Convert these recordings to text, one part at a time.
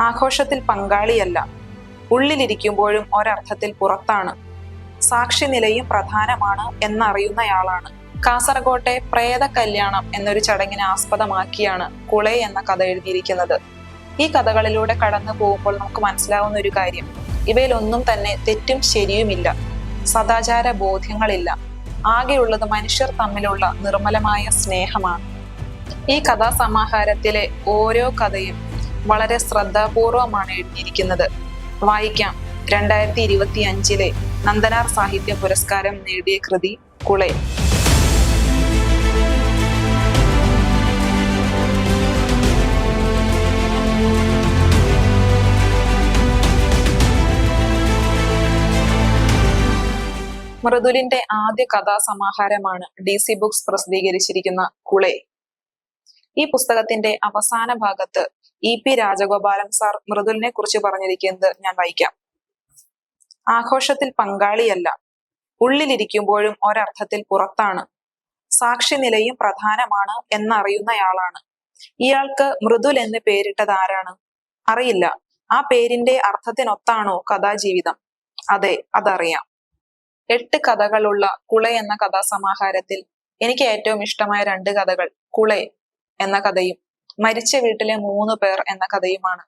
ആഘോഷത്തിൽ പങ്കാളിയല്ല. ഉള്ളിലിരിക്കുമ്പോഴും ഒരർത്ഥത്തിൽ പുറത്താണ്. സാക്ഷി നിലയും പ്രധാനമാണ് എന്നറിയുന്നയാളാണ്. കാസർകോട്ടെ പ്രേത കല്യാണം എന്നൊരു ചടങ്ങിനെ ആസ്പദമാക്കിയാണ് കുളെ എന്ന കഥ എഴുതിയിരിക്കുന്നത്. ഈ കഥകളിലൂടെ കടന്നു പോകുമ്പോൾ നമുക്ക് മനസ്സിലാവുന്ന ഒരു കാര്യം. ഇവയിലൊന്നും തന്നെ തെറ്റും ശരിയുമില്ല. സദാചാര ബോധ്യങ്ങളില്ല. ആകെയുള്ളത് മനുഷ്യർ തമ്മിലുള്ള നിർമ്മലമായ സ്നേഹമാണ്. ഈ കഥാസമാഹാരത്തിലെ ഓരോ കഥയും വളരെ ശ്രദ്ധാപൂർവമാണ് എഴുതിയിരിക്കുന്നത്. വായിക്കാം. രണ്ടായിരത്തി ഇരുപത്തി അഞ്ചിലെ നന്ദനാർ സാഹിത്യ പുരസ്കാരം നേടിയ കൃതി കുളെ. മൃദുലിന്റെ ആദ്യ കഥാസമാഹാരമാണ് ഡി സി ബുക്സ് പ്രസിദ്ധീകരിച്ചിരിക്കുന്ന കുളെ. ഈ പുസ്തകത്തിന്റെ അവസാന ഭാഗത്ത് ഇ പി രാജഗോപാലൻ സാർ മൃദുലിനെ കുറിച്ച് പറഞ്ഞിരിക്കുന്നത് ഞാൻ വായിക്കാം. ആഘോഷത്തിൽ പങ്കാളിയല്ല. ഉള്ളിലിരിക്കുമ്പോഴും ഒരർത്ഥത്തിൽ പുറത്താണ്. സാക്ഷി നിലയും പ്രധാനമാണ് എന്നറിയുന്നയാളാണ്. ഇയാൾക്ക് മൃദുൽ എന്ന് പേരിട്ടത് ആരാണ്? അറിയില്ല. ആ പേരിന്റെ അർത്ഥത്തിനൊത്താണോ കഥാജീവിതം? അതെ അതറിയാം. എട്ട് കഥകളുള്ള കുള എന്ന കഥാസമാഹാരത്തിൽ എനിക്ക് ഏറ്റവും ഇഷ്ടമായ രണ്ട് കഥകൾ കുളെ. എന്ന കഥയും മരിച്ച വീട്ടിലെ മൂന്ന് പേർ എന്ന കഥയുമാണ്.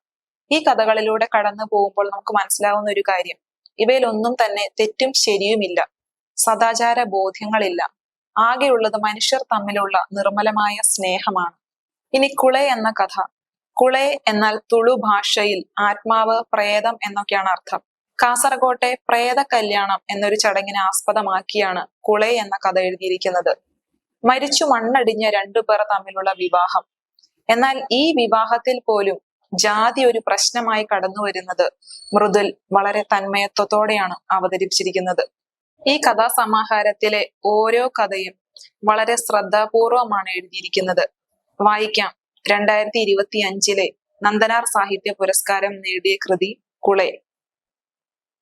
ഈ കഥകളിലൂടെ കടന്നു പോകുമ്പോൾ നമുക്ക് മനസ്സിലാവുന്ന ഒരു കാര്യം. ഇവയിലൊന്നും തന്നെ തെറ്റും ശരിയുമില്ല. സദാചാര ബോധ്യങ്ങളില്ല. ആകെയുള്ളത് മനുഷ്യർ തമ്മിലുള്ള നിർമ്മലമായ സ്നേഹമാണ്. ഇനി കുളെ എന്ന കഥ. കുളെ എന്നാൽ തുളു ഭാഷയിൽ ആത്മാവ് പ്രേതം എന്നൊക്കെയാണ് അർത്ഥം. കാസർകോട്ടെ പ്രേത കല്യാണം എന്നൊരു ചടങ്ങിനെ ആസ്പദമാക്കിയാണ് കുളെ എന്ന കഥ എഴുതിയിരിക്കുന്നത്. മരിച്ചു മണ്ണടിഞ്ഞ രണ്ടു പേർ തമ്മിലുള്ള വിവാഹം. എന്നാൽ ഈ വിവാഹത്തിൽ പോലും ജാതി ഒരു പ്രശ്നമായി കടന്നു വരുന്നത് മൃദുൽ വളരെ തന്മയത്വത്തോടെയാണ് അവതരിപ്പിച്ചിരിക്കുന്നത്. ഈ കഥാസമാഹാരത്തിലെ ഓരോ കഥയും വളരെ ശ്രദ്ധാപൂർവമാണ് എഴുതിയിരിക്കുന്നത്. വായിക്കാം. രണ്ടായിരത്തി ഇരുപത്തി അഞ്ചിലെ നന്ദനാർ സാഹിത്യ പുരസ്കാരം നേടിയ കൃതി കുളെ.